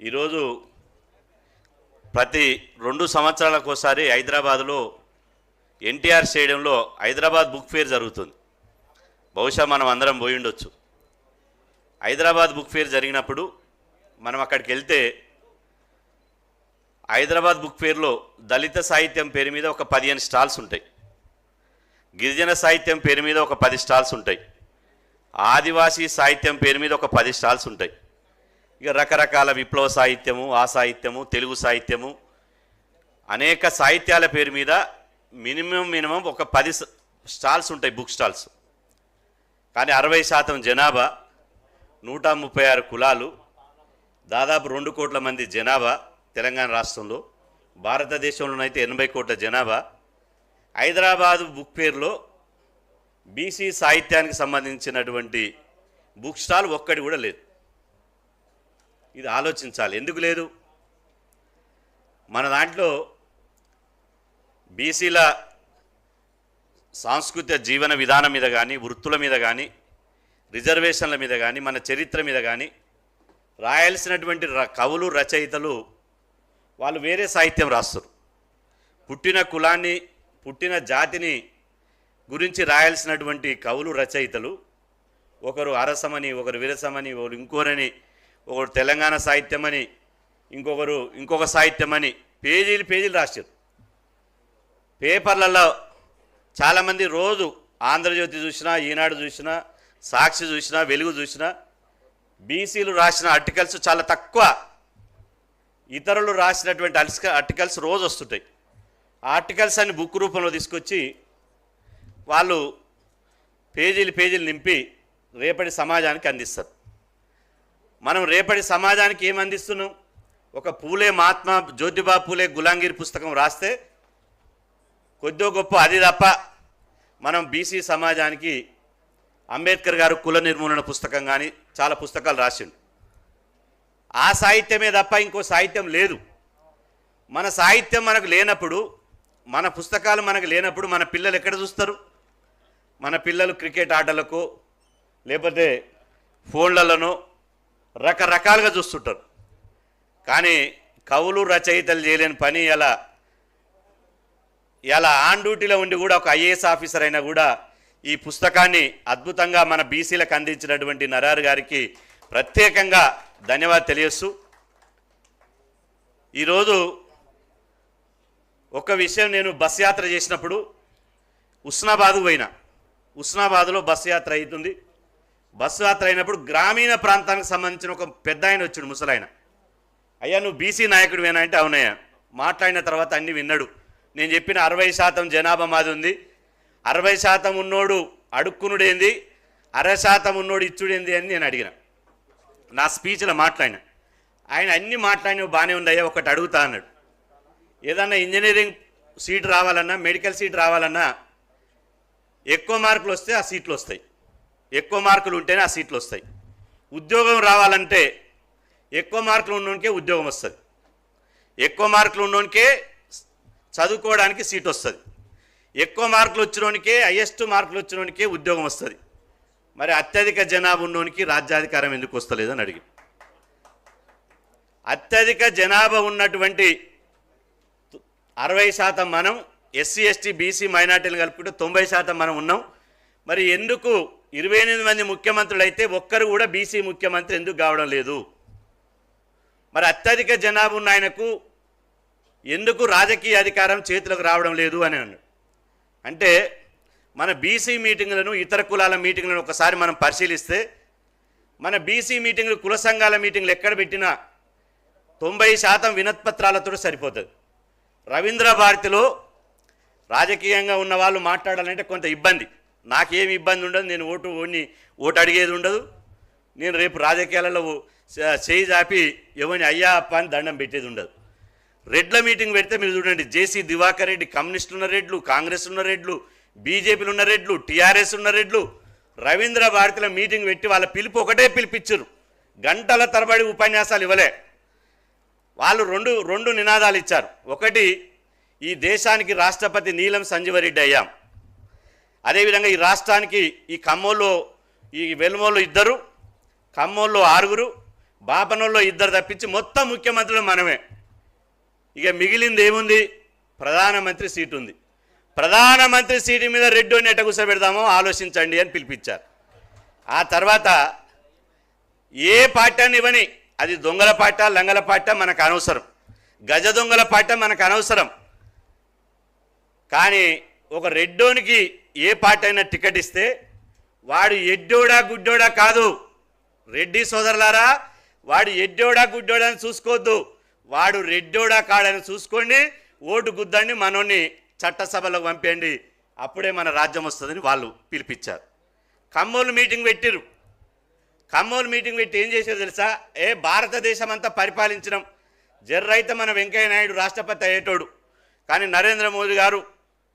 ఈరోజు ప్రతి రెండు సంవత్సరాలకు ఒకసారి హైదరాబాద్లో ఎన్టీఆర్ స్టేడియంలో హైదరాబాద్ బుక్ ఫేర్ జరుగుతుంది. బహుశా మనం అందరం పోయి ఉండొచ్చు. హైదరాబాద్ బుక్ ఫేర్ జరిగినప్పుడు మనం అక్కడికి వెళ్తే హైదరాబాద్ బుక్ ఫేర్లో దళిత సాహిత్యం పేరు మీద ఒక పదిహేను స్టాల్స్ ఉంటాయి. గిరిజన సాహిత్యం పేరు మీద ఒక పది స్టాల్స్ ఉంటాయి. ఆదివాసీ సాహిత్యం పేరు మీద ఒక పది స్టాల్స్ ఉంటాయి. ఇక రకరకాల విప్లవ సాహిత్యము ఆ సాహిత్యము తెలుగు సాహిత్యము. అనేక సాహిత్యాల పేరు మీద మినిమం మినిమం ఒక పది స- స్టాల్స్ ఉంటాయి బుక్ స్టాల్స్. కానీ అరవై శాతం జనాభా నూట ముప్పై ఆరు కులాలు దాదాపు రెండు కోట్ల మంది జనాభా తెలంగాణ రాష్ట్రంలో. భారతదేశంలోనైతే ఎనభై కోట్ల జనాభా. హైదరాబాదు బుక్ పేరులో బీసీ సాహిత్యానికి సంబంధించినటువంటి బుక్ స్టాల్ ఒక్కటి కూడా లేదు. ఇది ఆలోచించాలి. ఎందుకు లేదు? మన దాంట్లో బీసీల సాంస్కృతిక జీవన విధానం మీద కానీ వృత్తుల మీద కానీ రిజర్వేషన్ల మీద కానీ మన చరిత్ర మీద కానీ రాయాల్సినటువంటి ర- కవులు రచయితలు వాళ్ళు వేరే సాహిత్యం రాస్తారు. పుట్టిన కులాన్ని పుట్టిన జాతిని గురించి రాయాల్సినటువంటి కవులు రచయితలు ఒకరు అరసమని ఒకరు విరసమని ఒకరు ఇంకోరని ఒకరు తెలంగాణ సాహిత్యం అని ఇంకొకరు ఇంకొక సాహిత్యం అని పేజీలు పేజీలు రాశారు. పేపర్లలో చాలామంది రోజు ఆంధ్రజ్యోతి చూసినా ఈనాడు చూసినా సాక్షి చూసినా వెలుగు చూసినా బీసీలు రాసిన ఆర్టికల్స్ చాలా తక్కువ. ఇతరులు రాసినటువంటి అల్స్క ఆర్టికల్స్ రోజు వస్తుంటాయి. ఆర్టికల్స్ అని బుక్ రూపంలో తీసుకొచ్చి వాళ్ళు పేజీలు పేజీలు నింపి రేపటి సమాజానికి అందిస్తారు. మనం రేపటి సమాజానికి ఏమందిస్తున్నాం ఒక పూలే మహాత్మా జ్యోతిబా పూలే గులాంగిరి పుస్తకం రాస్తే కొద్దో గొప్ప అది తప్ప మనం బీసీ సమాజానికి అంబేద్కర్ గారు కుల నిర్మూలన పుస్తకం కానీ చాలా పుస్తకాలు రాసిండు. ఆ సాహిత్యమే తప్ప ఇంకో సాహిత్యం లేదు. మన సాహిత్యం మనకు లేనప్పుడు మన పుస్తకాలు మనకు లేనప్పుడు మన పిల్లలు ఎక్కడ చూస్తారు? మన పిల్లలు క్రికెట్ ఆటలకు లేకపోతే ఫోన్లలోనో రకరకాలుగా చూస్తుంటారు. కానీ కవులు రచయితలు చేయలేని పని ఎలా? ఇలా ఆన్ డ్యూటీలో ఉండి కూడా ఒక ఐఏఎస్ ఆఫీసర్ అయినా కూడా ఈ పుస్తకాన్ని అద్భుతంగా మన బీసీలకు అందించినటువంటి నరారు గారికి ప్రత్యేకంగా ధన్యవాదాలు తెలియస్తూ ఈరోజు ఒక విషయం నేను బస్ యాత్ర చేసినప్పుడు ఉస్నాబాద్కు పోయినా. ఉస్నాబాద్లో బస్ యాత్ర అవుతుంది. బస్సు యాత్ర అయినప్పుడు గ్రామీణ ప్రాంతానికి సంబంధించిన ఒక పెద్ద ఆయన వచ్చాడు ముసలాయన. అయ్యా నువ్వు బీసీ నాయకుడివేనా? అంటే అవునయ్యా. మాట్లాడిన తర్వాత అన్ని విన్నాడు. నేను చెప్పిన అరవై శాతం జనాభా మాది ఉంది. అరవై శాతం ఉన్నోడు అడుక్కునుడేంది? అర శాతం ఉన్నోడు ఇచ్చుడేంది? అని నేను అడిగిన. నా స్పీచ్లో మాట్లాడిన. ఆయన అన్ని మాట్లాడినవి బాగానే ఉందయ్యా ఒకటి అడుగుతా అన్నాడు. ఏదన్నా ఇంజనీరింగ్ సీట్ రావాలన్నా మెడికల్ సీట్ రావాలన్నా ఎక్కువ మార్కులు వస్తే ఆ సీట్లు వస్తాయి. ఎక్కువ మార్కులు ఉంటేనే ఆ సీట్లు వస్తాయి. ఉద్యోగం రావాలంటే ఎక్కువ మార్కులు ఉన్నోనికే ఉద్యోగం వస్తుంది. ఎక్కువ మార్కులు ఉన్నోనికే చదువుకోవడానికి సీట్ వస్తుంది. ఎక్కువ మార్కులు వచ్చినోనికే హయ్యెస్ట్ మార్కులు వచ్చినోనికే ఉద్యోగం వస్తుంది. మరి అత్యధిక జనాభా ఉన్నోనికి రాజ్యాధికారం ఎందుకు వస్తలేదని అడిగి. అత్యధిక జనాభా ఉన్నటువంటి అరవై శాతం మనం ఎస్సీ ఎస్టీ బీసీ మైనార్టీలు కలుపుకుంటే తొంభై శాతం మనం ఉన్నాం. మరి ఎందుకు ఇరవై ఎనిమిది మంది ముఖ్యమంత్రులు అయితే ఒక్కరు కూడా బీసీ ముఖ్యమంత్రి ఎందుకు కావడం లేదు. మరి అత్యధిక జనాభా ఉన్న ఆయనకు ఎందుకు రాజకీయ అధికారం చేతులకు రావడం లేదు అని అన్నాడు. అంటే మన బీసీ మీటింగులను ఇతర కులాల మీటింగులను ఒకసారి మనం పరిశీలిస్తే మన బీసీ మీటింగులు కుల సంఘాల మీటింగులు ఎక్కడ పెట్టినా తొంభై శాతం వినత్పత్రాలతో సరిపోతుంది. రవీంద్ర భారతిలో రాజకీయంగా ఉన్న వాళ్ళు మాట్లాడాలంటే కొంత ఇబ్బంది. నాకేమి ఇబ్బంది ఉండదు నేను ఓటు ఓడిని ఓటు అడిగేది ఉండదు. నేను రేపు రాజకీయాలలో చేయి చాపి ఎవరిని అయ్యా అప్ప అని దండం పెట్టేది ఉండదు. రెడ్ల మీటింగ్ పెడితే మీరు చూడండి జేసీ దివాకర్ రెడ్డి కమ్యూనిస్టులు ఉన్న రెడ్లు కాంగ్రెస్ ఉన్న రెడ్లు బీజేపీలు ఉన్న రెడ్లు టీఆర్ఎస్ ఉన్న రెడ్లు రవీంద్ర భారతిలో మీటింగ్ పెట్టి వాళ్ళ పిలుపు ఒకటే పిలిపించరు. గంటల తరబడి ఉపన్యాసాలు ఇవ్వలే. వాళ్ళు రెండు రెండు నినాదాలు ఇచ్చారు. ఒకటి ఈ దేశానికి రాష్ట్రపతి నీలం సంజీవరెడ్డి అయ్యాం. అదేవిధంగా ఈ రాష్ట్రానికి ఈ ఖమ్మంలో ఈ వెల్మోళ్ళు ఇద్దరు ఖమ్మంలో ఆరుగురు బాపనోళ్ళు ఇద్దరు తప్పించి మొత్తం ముఖ్యమంత్రులు మనమే. ఇక మిగిలింది ఏముంది? ప్రధానమంత్రి సీటు ఉంది ప్రధానమంత్రి సీటు మీద రెడ్డి ఎట్ట కూర్చోబెడదామో ఆలోచించండి అని పిలిపించారు. ఆ తర్వాత ఏ పార్టీ అని ఇవ్వని అది దొంగల పాట లంగల పాట మనకు అనవసరం. గజ దొంగల పాట మనకు అనవసరం. కానీ ఒక రెడ్డోనికి ఏ పార్టీ అయినా టికెట్ ఇస్తే వాడు ఎడ్డోడా గుడ్డోడా కాదు. రెడ్డి సోదరులారా వాడు ఎడ్డోడా గుడ్డోడా అని చూసుకోవద్దు. వాడు రెడ్డోడా కాడని చూసుకోండి ఓటు గుద్దండి మనోని చట్టసభలో పంపేయండి. అప్పుడే మన రాజ్యం వస్తుందని వాళ్ళు పిలిపించారు. కమ్మోలు మీటింగ్ పెట్టిరు కమ్మోలు మీటింగ్ పెట్టి ఏం చేశారు తెలుసా? ఏ భారతదేశం అంతా పరిపాలించడం జర్రైతే మన వెంకయ్య నాయుడు రాష్ట్రపతి అయ్యేటోడు. కానీ నరేంద్ర మోదీ గారు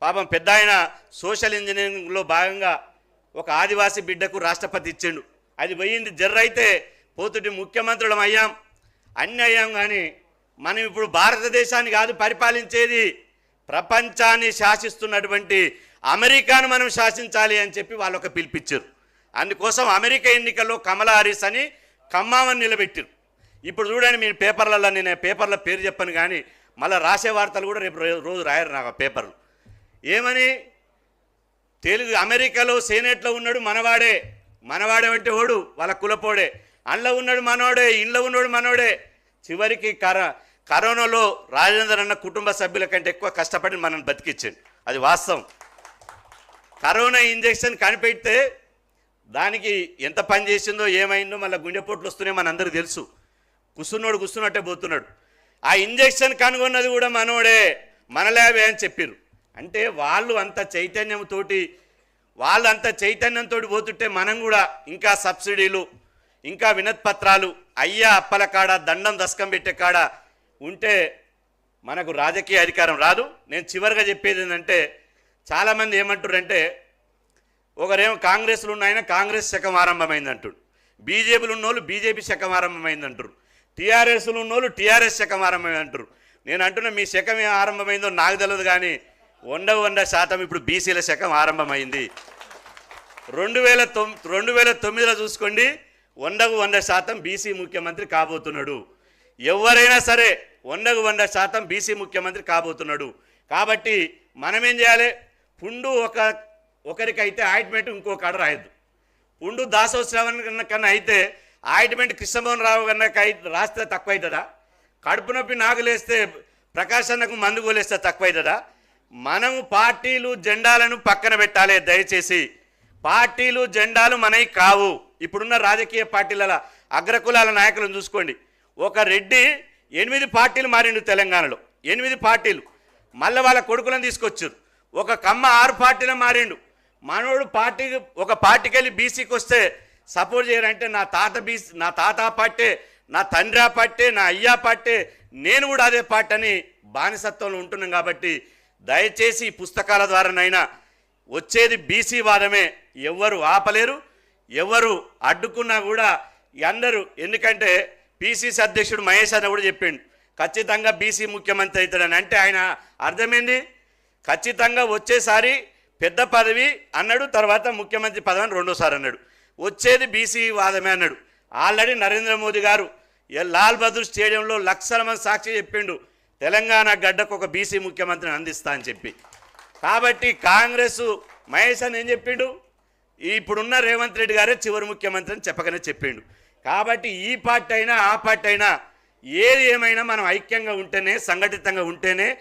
పాపం పెద్ద ఆయన సోషల్ ఇంజనీరింగ్లో భాగంగా ఒక ఆదివాసీ బిడ్డకు రాష్ట్రపతి ఇచ్చిండు. అది పోయింది జర్రైతే పోతుటి ముఖ్యమంత్రులం అయ్యాం. అన్ని అయ్యాం కానీ మనం ఇప్పుడు భారతదేశాన్ని కాదు పరిపాలించేది ప్రపంచాన్ని శాసిస్తున్నటువంటి అమెరికాను మనం శాసించాలి అని చెప్పి వాళ్ళు ఒక పిలిపించారు అందుకోసం అమెరికా ఎన్నికల్లో కమలా హారిస్ అని ఖమ్మామని నిలబెట్టారు. ఇప్పుడు చూడండి మీరు పేపర్లలో నేను పేపర్ల పేరు చెప్పను కానీ మళ్ళీ రాసే వార్తలు కూడా రేపు రోజు రాయరు నాకు ఆ పేపర్లు. ఏమని? తెలుగు అమెరికాలో సేనేట్లో ఉన్నాడు మనవాడే. మనవాడే అంటే ఓడు వాళ్ళ కులపోడే. అందులో ఉన్నాడు మనోడే ఇంట్లో ఉన్నాడు మనోడే చివరికి కర కరోనాలో రాజేందర్ అన్న కుటుంబ సభ్యుల కంటే ఎక్కువ కష్టపడి మనల్ని బతికించాడు అది వాస్తవం. కరోనా ఇంజెక్షన్ కనిపెడితే దానికి ఎంత పని చేసిందో ఏమైందో మళ్ళీ గుండెపోట్లు వస్తున్నాయి మనందరికీ తెలుసు. కుస్తున్నోడు కుస్తున్నట్టే పోతున్నాడు. ఆ ఇంజెక్షన్ కనుగొన్నది కూడా మనోడే మనలేవే అని చెప్పారు అంటే వాళ్ళు అంత చైతన్యంతోటి వాళ్ళు అంత చైతన్యంతో పోతుంటే మనం కూడా ఇంకా సబ్సిడీలు ఇంకా వినత్పత్రాలు అయ్యా అప్పల కాడ దండం దశకం పెట్టే కాడ ఉంటే మనకు రాజకీయ అధికారం రాదు. నేను చివరిగా చెప్పేది ఏంటంటే చాలామంది ఏమంటారంటే ఒకరేమో కాంగ్రెస్లో ఉన్న కాంగ్రెస్ శకం ఆరంభమైంది అంటాడు బీజేపీలు ఉన్నోళ్ళు బీజేపీ శకం ఆరంభమైంది అంటారు టీఆర్ఎస్లో ఉన్నోళ్ళు టీఆర్ఎస్ శకం ఆరంభమైంది అంటారు నేను అంటున్నా మీ శకం ఏం ఆరంభమైందో నాకు తెలియదు కానీ వంద వంద శాతం ఇప్పుడు బీసీల శకం ఆరంభమైంది రెండు వేల తొమ్ రెండు వేల తొమ్మిదిలో చూసుకోండి వందకు వంద శాతం బీసీ ముఖ్యమంత్రి కాబోతున్నాడు. ఎవరైనా సరే వందకు వంద శాతం బీసీ ముఖ్యమంత్రి కాబోతున్నాడు. కాబట్టి మనం ఏం చేయాలి? పుండు ఒక ఒకరికైతే ఆయింట్మెంట్ ఇంకొకడు రాయద్దు. పుండు దాసో శ్రవణ్ కన్నా అయితే ఆయింట్మెంట్ కృష్ణమోహన్ రావు కన్నా రాస్తే తక్కువ అవుతుందా కడుపు నొప్పి నాగులేస్తే ప్రకాశ్ అన్నకు మందు గోలేస్తే తక్కువ అవుతుందా మనం పార్టీలు జెండాలను పక్కన పెట్టాలి దయచేసి. పార్టీలు జెండాలు మనవి కావు. ఇప్పుడున్న రాజకీయ పార్టీల అగ్రకులాల నాయకులను చూసుకోండి. ఒక రెడ్డి ఎనిమిది పార్టీలు మారిండు తెలంగాణలో. ఎనిమిది పార్టీలు. మళ్ళీ వాళ్ళ కొడుకులను తీసుకొచ్చారు. ఒక కమ్మ ఆరు పార్టీలు మారిండు. మనోడు పార్టీ ఒక పార్టీకి వెళ్ళి బీసీకి వస్తే సపోర్ట్ చేయాలంటే నా తాత బీసీ నా తాత పార్టీ నా తండ్రి ఆ పార్టీ నా అయ్యా పార్టీ నేను కూడా అదే పార్టీ అని బానిసత్వంలో ఉంటున్నాం కాబట్టి దయచేసి ఈ పుస్తకాల ద్వారానైనా వచ్చేది బీసీ వాదమే. ఎవ్వరు ఆపలేరు. ఎవరు అడ్డుకున్నా కూడా అందరూ ఎందుకంటే పీసీసీ అధ్యక్షుడు మహేష్ అన్న కూడా చెప్పిండు. ఖచ్చితంగా బీసీ ముఖ్యమంత్రి అవుతాడని. అంటే ఆయన అర్థమైంది? ఖచ్చితంగా వచ్చేసారి పెద్ద పదవి అన్నాడు తర్వాత ముఖ్యమంత్రి పదవి రెండోసారి అన్నాడు. వచ్చేది బీసీ వాదమే అన్నాడు. ఆల్రెడీ నరేంద్ర మోదీ గారు లాల్ బహదూర్ స్టేడియంలో లక్షల మంది సాక్షి చెప్పిండు. తెలంగాణ గడ్డకు ఒక బీసీ ముఖ్యమంత్రిని అందిస్తా అని చెప్పి. కాబట్టి కాంగ్రెస్ మహేష్ అని ఏం చెప్పిండు? ఇప్పుడున్న రేవంత్ రెడ్డి గారే చివరి ముఖ్యమంత్రి అని చెప్పకనే చెప్పిండు. కాబట్టి ఈ పార్టీ అయినా ఆ పార్టీ అయినా ఏది ఏమైనా మనం ఐక్యంగా ఉంటేనే సంఘటితంగా ఉంటేనే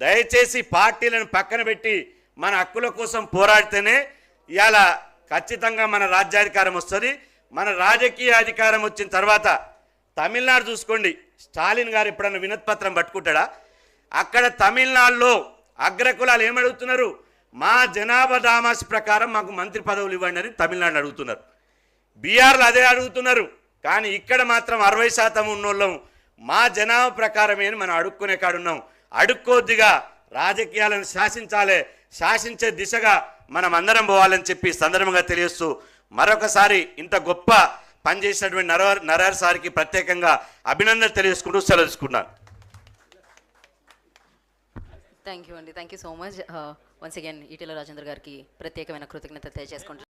దయచేసి పార్టీలను పక్కన పెట్టి మన హక్కుల కోసం పోరాడితేనే ఇవాళ ఖచ్చితంగా మన రాజ్యాధికారం వస్తుంది. మన రాజకీయ అధికారం వచ్చిన తర్వాత తమిళనాడు చూసుకోండి. స్టాలిన్ గారు ఎప్పుడన్నా వినత్పత్రం పట్టుకుంటాడా? అక్కడ తమిళనాడులో అగ్రకులాలు ఏమడుగుతున్నారు మా జనాభా దామాస్ ప్రకారం మాకు మంత్రి పదవులు ఇవ్వండి అని తమిళనాడు అడుగుతున్నారు. బీఆర్లు అదే అడుగుతున్నారు. కానీ ఇక్కడ మాత్రం అరవై శాతం ఉన్నోళ్ళం మా జనాభా ప్రకారమే అని మనం అడుక్కునే కాడున్నాం. అడుక్కోద్దిగా రాజకీయాలను శాసించాలి శాసించే దిశగా మనం అందరం పోవాలని చెప్పి సందర్భంగా తెలియస్తూ మరొకసారి ఇంత గొప్ప పనిచేసినటువంటి నర నరార్ సార్కి ప్రత్యేకంగా అభినందన తెలియజేసుకుంటూ సెలవుకున్నాను థ్యాంక్ యూ అండి. Thank you so much once again Etela Rajender గారికి ప్రత్యేకమైన కృతజ్ఞత తెలియజేసుకుంటున్నాను.